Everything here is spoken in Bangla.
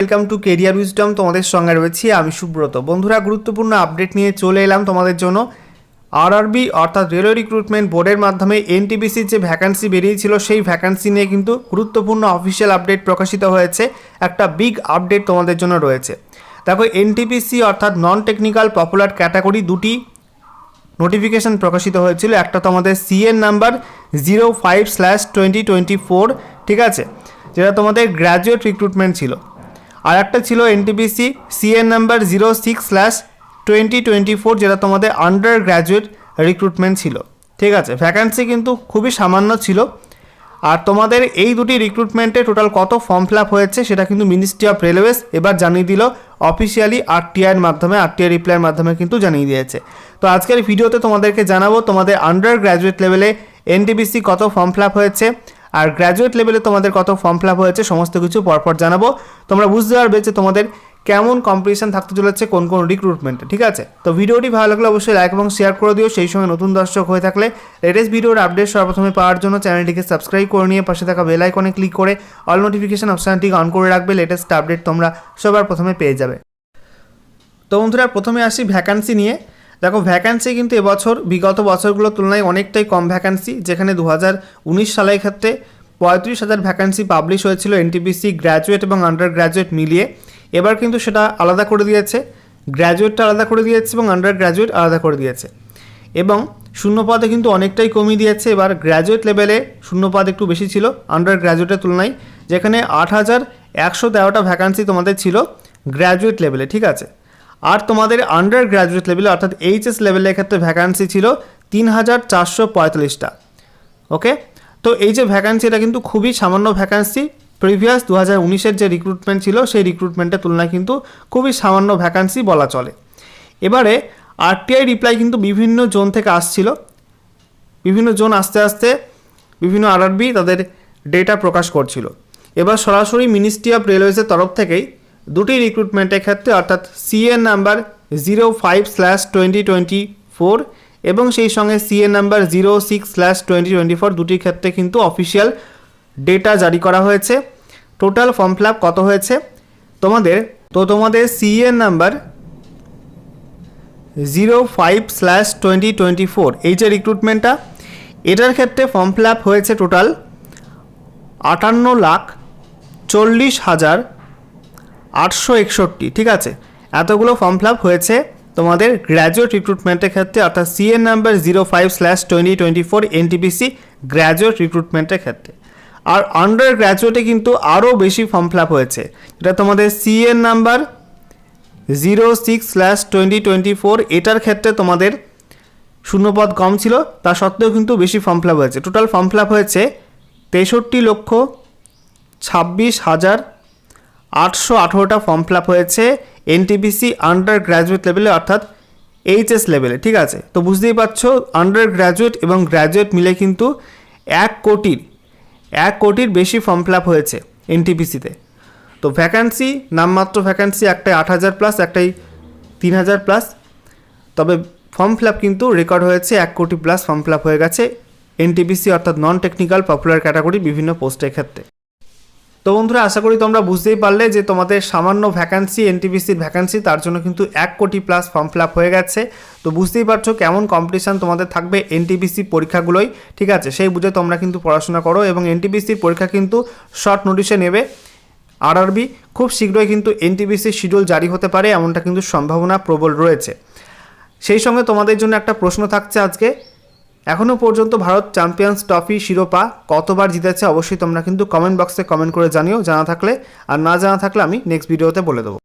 ওয়েলকাম টু কেরিয়ার উইজডম তোমাদের সঙ্গে রয়েছি আমি সুব্রত। বন্ধুরা, গুরুত্বপূর্ণ আপডেট নিয়ে চলে এলাম তোমাদের জন্য। আরআরবি অর্থাৎ রেলওয়ে রিক্রুটমেন্ট বোর্ডের মাধ্যমে এনটিবিসির যে ভ্যাকান্সি বেরিয়েছিল, সেই ভ্যাকান্সি নিয়ে কিন্তু গুরুত্বপূর্ণ অফিসিয়াল আপডেট প্রকাশিত হয়েছে। একটা বিগ আপডেট তোমাদের জন্য রয়েছে। দেখো এনটিপিসি অর্থাৎ নন টেকনিক্যাল পপুলার ক্যাটাগরি দুটি নোটিফিকেশন প্রকাশিত হয়েছিল। একটা তোমাদের CN number zero five slash twenty twenty four ঠিক আছে? যেটা তোমাদের গ্র্যাজুয়েট রিক্রুটমেন্ট ছিল। আর একটা ছিল NTPC CN number zero six slash twenty twenty four যেটা তোমাদের আন্ডার গ্র্যাজুয়েট রিক্রুটমেন্ট ছিল। ঠিক আছে? ভ্যাকান্সি কিন্তু খুবই সামান্য ছিল। আর তোমাদের এই দুটি রিক্রুটমেন্টে টোটাল কত ফর্ম ফিল হয়েছে, সেটা কিন্তু মিনিস্ট্রি অফ রেলওয়েজ এবার জানিয়ে দিল। অফিসিয়ালি আরটিআইয়ের মাধ্যমে আরটিআই রিপ্লাইয়ের মাধ্যমে কিন্তু জানিয়ে দিয়েছে। তো আজকের ভিডিওতে তোমাদেরকে জানাব, তোমাদের আন্ডার গ্র্যাজুয়েট লেভেলে এনটিবিসি কত ফর্ম ফিল হয়েছে আর গ্র্যাজুয়েট লেভেলে তোমাদের কত ফর্ম ফিল হয়েছে, সমস্ত কিছু পরপর জানাব। তোমরা বুঝতে পারবে যে তোমাদের কেমন কম্পিটিশন থাকতে চলেছে, কোন কোন রিক্রুটমেন্টে ঠিক আছে? তো ভিডিওটি ভালো লাগলে অবশ্যই লাইক এবং শেয়ার করে দিও, সেই সঙ্গে নতুন দর্শক হয়ে থাকলে লেটেস্ট ভিডিওর আপডেট সর্বপ্রথমে পাওয়ার জন্য চ্যানেলটিকে সাবস্ক্রাইব করে নিয়ে পাশে থাকা বেল আইকনে ক্লিক করে অল নোটিফিকেশন অপশানটিকে অন করে রাখবে লেটেস্ট আপডেট তোমরা সবার প্রথমে পেয়ে যাবে। তো বন্ধুরা, প্রথমে আসি ভ্যাকান্সি নিয়ে। দেখো ভ্যাকান্সি কিন্তু এবছর, বিগত বছরগুলোর তুলনায় অনেকটাই কম ভ্যাকান্সি যেখানে দু উনিশ সালের ক্ষেত্রে পঁয়ত্রিশ হাজার ভ্যাকান্সি পাবলিশ হয়েছিল এনটিপিসি গ্র্যাজুয়েট এবং আন্ডার গ্র্যাজুয়েট মিলিয়ে। এবার কিন্তু সেটা আলাদা করে দিয়েছে গ্র্যাজুয়েটটা আলাদা করে দিয়েছে এবং আন্ডার গ্র্যাজুয়েট আলাদা করে দিয়েছে। এবং শূন্যপদে কিন্তু অনেকটাই কমিয়ে দিয়েছে, এবার গ্র্যাজুয়েট লেভেলে শূন্যপদ একটু বেশি ছিল আন্ডার গ্র্যাজুয়েটের তুলনায়, যেখানে আট হাজার একশো তেরোটা ভ্যাকান্সি তোমাদের ছিল গ্র্যাজুয়েট লেভেলে ঠিক আছে? আর তোমাদের আন্ডার গ্র্যাজুয়েট লেভেলে অর্থাৎ এইচএস লেভেলের ক্ষেত্রে ভ্যাকান্সি ছিল তিন হাজার চারশো পঁয়তাল্লিশটা। ওকে তো এই যে ভ্যাকান্সি এটা কিন্তু খুবই সামান্য ভ্যাকান্সি প্রিভিয়াস দু হাজার উনিশের যে রিক্রুটমেন্ট ছিল, সেই রিক্রুটমেন্টের তুলনায় কিন্তু খুবই সামান্য ভ্যাকান্সি বলা চলে। এবারে আরটিআই রিপ্লাই কিন্তু বিভিন্ন জোন থেকে আসছিল। বিভিন্ন জোন আস্তে আস্তে বিভিন্ন আরআরবি তাদের ডেটা প্রকাশ করছিল। এবার সরাসরি মিনিস্ট্রি অফ রেলওয়েজের তরফ থেকেই দুটি রিক্রুটমেন্টের ক্ষেত্রে, অর্থাৎ CN number zero five slash twenty twenty four এবং সেই সঙ্গে CN number zero six slash twenty twenty four দুটির ক্ষেত্রে কিন্তু অফিসিয়াল ডেটা জারি করা হয়েছে। টোটাল ফর্ম ফিল আপ কত হয়েছে? তোমাদের, তো তোমাদের CN number zero five slash twenty twenty four এই যে রিক্রুটমেন্টটা এটার ক্ষেত্রে ফর্ম ফিল আপ হয়েছে টোটাল আটান্ন লাখ চল্লিশ হাজার আটশো একষট্টি, ঠিক আছে? এতগুলো ফর্ম ফিল হয়েছে তোমাদের গ্র্যাজুয়েট রিক্রুটমেন্টের ক্ষেত্রে, অর্থাৎ CN number zero five slash twenty twenty four NTPC graduate রিক্রুটমেন্টের ক্ষেত্রে। আর আন্ডার গ্র্যাজুয়েটে কিন্তু আরও বেশি ফর্ম ফিল হয়েছে। এটা তোমাদের CN number zero six slash twenty twenty four এটার ক্ষেত্রে তোমাদের শূন্যপদ কম ছিল, তা সত্ত্বেও কিন্তু বেশি ফর্ম ফিল হয়েছে। টোটাল ফর্ম ফিল হয়েছে তেষট্টি লক্ষ ছাব্বিশ হাজার আটশো আঠেরোটা ফর্ম ফিল আপ হয়েছে এনটিপিসি আন্ডার গ্র্যাজুয়েট লেভেলে অর্থাৎ এইচএস লেভেলে ঠিক আছে? তো বুঝতেই পারছ আন্ডার গ্র্যাজুয়েট এবং গ্র্যাজুয়েট মিলে কিন্তু এক কোটির এক কোটির বেশি ফর্ম ফিল আপ হয়েছে এনটিপিসিতে তো। ভ্যাকান্সি নামমাত্র ভ্যাকান্সি একটাই আট হাজার প্লাস একটাই তিন হাজার প্লাস তবে ফর্ম ফিল আপ কিন্তু রেকর্ড হয়েছে এক কোটি প্লাস ফর্ম ফিল আপ হয়ে গেছে এনটিপিসি অর্থাৎ নন টেকনিক্যাল পপুলার ক্যাটাগরি বিভিন্ন পোস্টের ক্ষেত্রে। তো বন্ধুরা, আশা করি তোমরা বুঝতেই পারলে যে তোমাদের সামান্য ভ্যাকান্সি এনটিপিসির ভ্যাকান্সি তার জন্য কিন্তু এক কোটি প্লাস ফর্ম ফিল হয়ে গেছে। তো বুঝতেই পারছ কেমন কম্পিটিশান তোমাদের থাকবে এনটিপিসি পরীক্ষাগুলোই, ঠিক আছে? সেই বুঝে তোমরা কিন্তু পড়াশোনা করো এবং এনটিপিসির পরীক্ষা কিন্তু শর্ট নোটিশে নেবে। আরআরবি খুব শীঘ্রই কিন্তু এনটিপিসির শিডিউল জারি হতে পারে, এমনটা কিন্তু সম্ভাবনা প্রবল রয়েছে। সেই সঙ্গে তোমাদের জন্য একটা প্রশ্ন থাকছে আজকে। এখনও পর্যন্ত ভারত চ্যাম্পিয়ন্স ট্রফি শিরোপা কতবার জিতেছে অবশ্যই তোমরা কিন্তু কমেন্ট বক্সে কমেন্ট করে জানিও, জানা থাকলে। আর না জানা থাকলে আমি নেক্সট ভিডিওতে বলে দেবো।